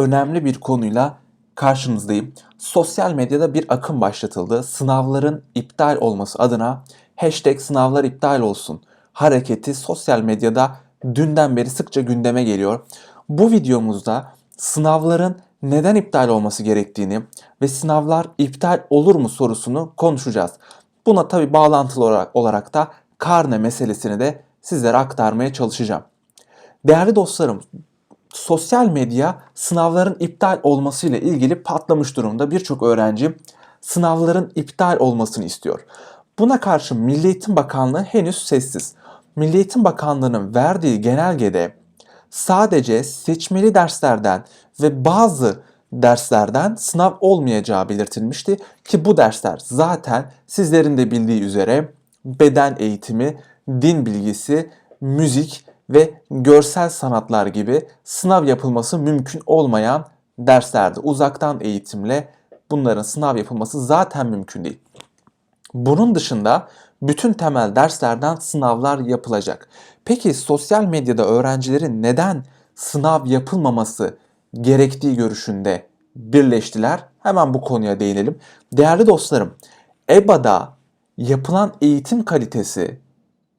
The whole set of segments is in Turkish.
önemli bir konuyla karşınızdayım. Sosyal medyada bir akım başlatıldı. Sınavların iptal olması adına hashtag sınavlar iptal olsun hareketi sosyal medyada dünden beri sıkça gündeme geliyor. Bu videomuzda sınavların neden iptal olması gerektiğini ve sınavlar iptal olur mu sorusunu konuşacağız. Buna tabi bağlantılı olarak, da karne meselesini de sizlere aktarmaya çalışacağım. Değerli dostlarım, sosyal medya sınavların iptal olmasıyla ilgili patlamış durumda. Birçok öğrenci sınavların iptal olmasını istiyor. Buna karşı Milli Eğitim Bakanlığı henüz sessiz. Milli Eğitim Bakanlığı'nın verdiği genelgede sadece seçmeli derslerden ve bazı derslerden sınav olmayacağı belirtilmişti ki bu dersler zaten sizlerin de bildiği üzere beden eğitimi, din bilgisi, müzik ve görsel sanatlar gibi sınav yapılması mümkün olmayan derslerde uzaktan eğitimle bunların sınav yapılması zaten mümkün değil. Bunun dışında bütün temel derslerden sınavlar yapılacak. Peki sosyal medyada öğrencilerin neden sınav yapılmaması gerektiği görüşünde birleştiler? Hemen bu konuya değinelim. Değerli dostlarım, EBA'da yapılan eğitim kalitesi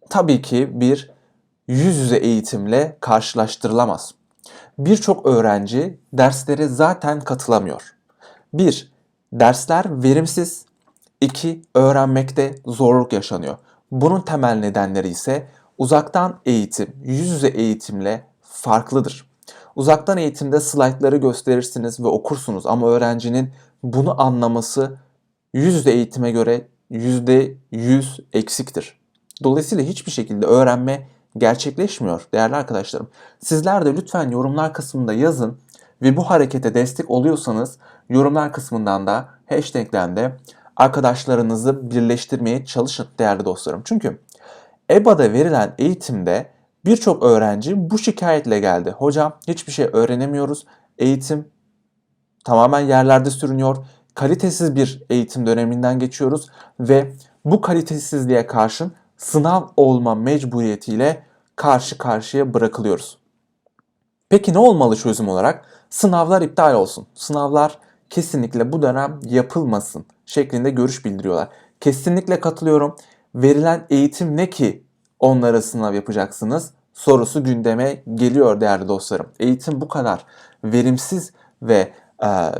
tabii ki bir yüz yüze eğitimle karşılaştırılamaz. Birçok öğrenci derslere zaten katılamıyor. 1. Dersler verimsiz. 2. Öğrenmekte zorluk yaşanıyor. Bunun temel nedenleri ise uzaktan eğitim, yüz yüze eğitimle farklıdır. Uzaktan eğitimde slaytları gösterirsiniz ve okursunuz ama öğrencinin bunu anlaması yüz yüze eğitime göre %100 eksiktir. Dolayısıyla hiçbir şekilde öğrenme gerçekleşmiyor değerli arkadaşlarım. Sizler de lütfen yorumlar kısmında yazın ve bu harekete destek oluyorsanız yorumlar kısmından da hashtag'den de arkadaşlarınızı birleştirmeye çalışın değerli dostlarım. Çünkü EBA'da verilen eğitimde birçok öğrenci bu şikayetle geldi. Hocam hiçbir şey öğrenemiyoruz. Eğitim tamamen yerlerde sürünüyor. Kalitesiz bir eğitim döneminden geçiyoruz ve bu kalitesizliğe karşın sınav olma mecburiyetiyle karşı karşıya bırakılıyoruz. Peki ne olmalı çözüm olarak? Sınavlar iptal olsun. Sınavlar kesinlikle bu dönem yapılmasın şeklinde görüş bildiriyorlar. Kesinlikle katılıyorum. Verilen eğitim ne ki onlara sınav yapacaksınız? Sorusu gündeme geliyor değerli dostlarım. Eğitim bu kadar verimsiz ve e,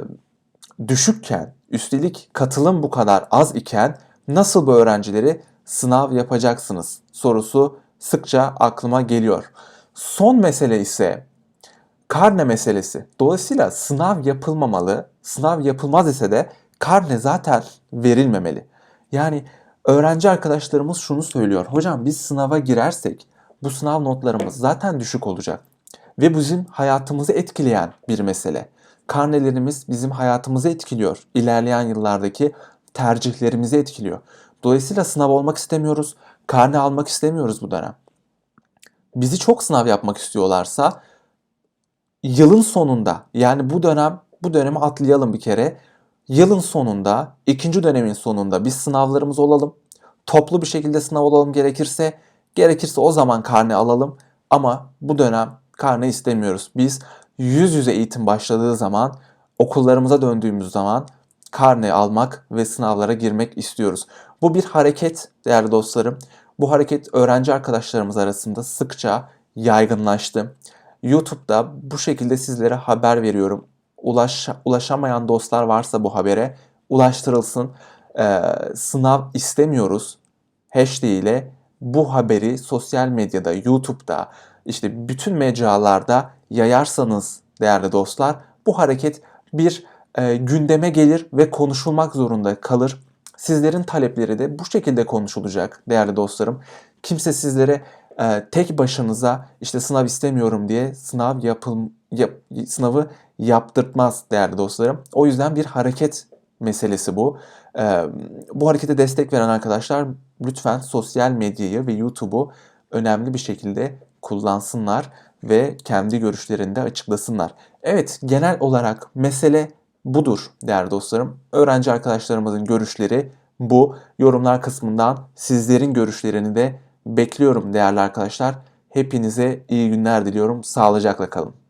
düşükken, üstelik katılım bu kadar az iken nasıl bu öğrencileri sınav yapacaksınız sorusu sıkça aklıma geliyor. Son mesele ise karne meselesi. Dolayısıyla sınav yapılmamalı. Sınav yapılmaz ise de karne zaten verilmemeli. Yani öğrenci arkadaşlarımız şunu söylüyor. Hocam biz sınava girersek bu sınav notlarımız zaten düşük olacak. Ve bizim hayatımızı etkileyen bir mesele. Karnelerimiz bizim hayatımızı etkiliyor. İlerleyen yıllardaki tercihlerimizi etkiliyor. Dolayısıyla sınav olmak istemiyoruz. Karne almak istemiyoruz bu dönem. Bizi çok sınav yapmak istiyorlarsa yılın sonunda yani bu dönem bu dönemi atlayalım bir kere. Yılın sonunda, ikinci dönemin sonunda biz sınavlarımız olalım. Toplu bir şekilde sınav olalım gerekirse, gerekirse o zaman karne alalım. Ama bu dönem karne istemiyoruz. Biz yüz yüze eğitim başladığı zaman, okullarımıza döndüğümüz zaman karne almak ve sınavlara girmek istiyoruz. Bu bir hareket değerli dostlarım. Bu hareket öğrenci arkadaşlarımız arasında sıkça yaygınlaştı. YouTube'da bu şekilde sizlere haber veriyorum. Ulaş, ulaşamayan dostlar varsa bu habere ulaştırılsın. Ee, sınav istemiyoruz hashtag ile bu haberi sosyal medyada, YouTube'da, işte bütün mecralarda yayarsanız değerli dostlar bu hareket bir e, gündeme gelir ve konuşulmak zorunda kalır. Sizlerin talepleri de bu şekilde konuşulacak değerli dostlarım. Kimse sizlere e, tek başınıza işte sınav istemiyorum diye sınav yapıl yap, sınavı yaptırtmaz değerli dostlarım. O yüzden bir hareket meselesi bu. E, bu harekete destek veren arkadaşlar lütfen sosyal medyayı ve YouTube'u önemli bir şekilde kullansınlar ve kendi görüşlerini de açıklasınlar. Evet genel olarak mesele budur değerli dostlarım. Öğrenci arkadaşlarımızın görüşleri bu. Yorumlar kısmından sizlerin görüşlerini de bekliyorum değerli arkadaşlar. Hepinize iyi günler diliyorum. Sağlıcakla kalın.